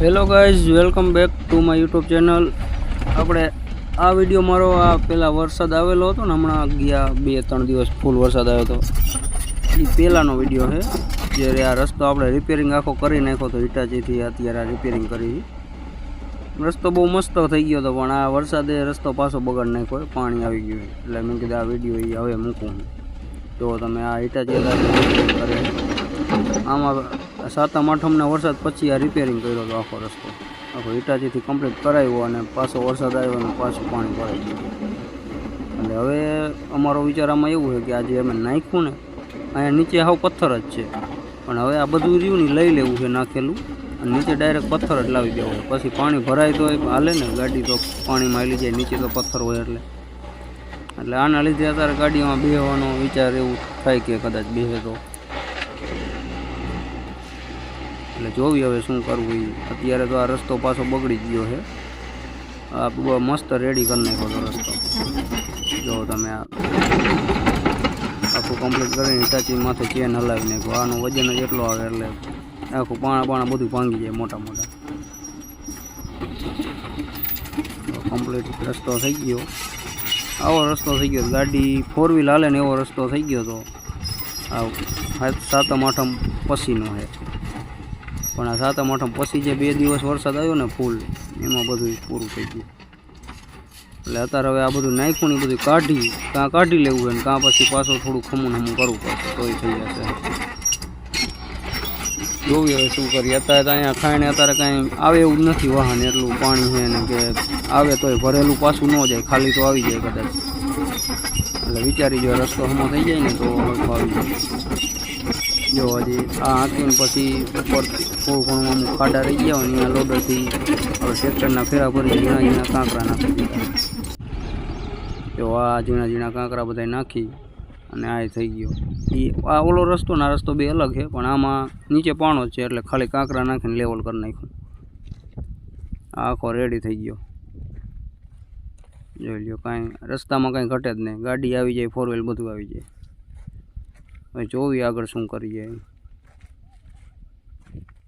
Hello guys welcome back to my YouTube channel આપણે આ video મારો આ પહેલાં વરસાદ આવેલો હતો ને, હમણાં ગયા બે ત્રણ દિવસ ફૂલ વરસાદ આવ્યો હતો એ પહેલાંનો વીડિયો છે, જ્યારે આ રસ્તો આપણે રિપેરિંગ આખો કરી નાખ્યો હતો હિટાચીથી અત્યારે રિપેરિંગ કરી. રસ્તો બહુ મસ્ત થઈ ગયો હતો, પણ આ વરસાદે રસ્તો પાછો બગાડ નાખ્યો, પાણી આવી ગયું. એટલે મેં કીધું આ વીડિયો એ હવે મૂકું તો તમે આ કરી, આમાં સાતમ આઠમના વરસાદ પછી આ રિપેરિંગ કર્યો હતો આખો રસ્તો. આખો ઇટાચીથી કમ્પ્લીટ કરાવ્યો અને પાછો વરસાદ આવ્યો અને પાછું પાણી ભરાઈ એટલે હવે અમારો વિચાર આમાં એવું છે કે આજે અમે નાખ્યું ને, અહીંયા નીચે હાવ પથ્થર જ છે. પણ હવે આ બધું રહ્યું ને લઈ લેવું છે નાખેલું. અને નીચે ડાયરેક્ટ પથ્થર જ લાવી દેવો પછી પાણી ભરાય તો હાલે ને, ગાડી તો પાણીમાં આવી જાય, નીચે તો પથ્થર હોય એટલે. એટલે આના લીધે અત્યારે ગાડીમાં બેહવાનો વિચાર એવું થાય કે કદાચ બેસે તો. એટલે જોવી હવે શું કરવું એ અત્યારે તો આ રસ્તો પાછો બગડી ગયો છે. આ બહુ મસ્ત રેડી કરી નાખ્યો રસ્તો. જો તમે આ આખું કમ્પ્લીટ કરીને હિટાચી માથે ચેન હલાવી નાખ્યો. આનું વજન જ એટલો આવે એટલે આખું પાણા પાણા બધું ભાંગી જાય મોટા મોટા. કમ્પ્લીટ રસ્તો થઈ ગયો. આવો રસ્તો થઈ ગયો. ગાડી ફોર વ્હીલ હાલે ને એવો રસ્તો થઈ ગયો તો. આ સાતમ આઠમ પછીનો છે. પણ આ સાતમ, આઠમ પછી જે બે દિવસ વરસાદ આવ્યો ને ફૂલ, એમાં બધું પૂરું થઈ ગયું. એટલે અત્યારે હવે આ બધું નાખ્યું ને બધું કાઢી, કાં કાઢી લેવું હોય ને કાં પછી પાછું થોડું ખમું ખમું કરવું પડશે, તોય થઈ જશે. જોવી હવે શું કરીએ. અત્યારે તો અહીંયા ખાઈને અત્યારે કાંઈ આવે એવું નથી વાહન, એટલું પાણી છે ને કે આવે તોય ભરેલું પાછું ન જાય, ખાલી તો આવી જાય કદાચ. એટલે વિચારી જો રસ્તો હમો થઈ જાય ને તો આવી જાય. જો હજી આ હાંકીને પછી ઉપર થોડું ઘણું અમુક ખાડા રહી ગયા હોય અહીંયા લોડરથી હવે ટ્રેક્ટરના ફેરા ભરી ઝીણા ઝીણા કાંકરા નાખી. જો આ ઝીણા ઝીણા કાંકરા બધા નાખી અને આ થઈ ગયો. એ આ ઓલો રસ્તો ના રસ્તો બે અલગ છે, પણ આમાં નીચે પાણો છે, એટલે ખાલી કાંકરા નાખીને લેવલ કરી નાખ્યું. આખો રેડી થઈ ગયો. જોઈ લ્યો, કાંઈ રસ્તામાં કાંઈ ઘટે જ નહીં. ગાડી આવી જાય ફોર વ્હીલ બધું આવી જાય. હવે જોઈએ આગળ શું કરીએ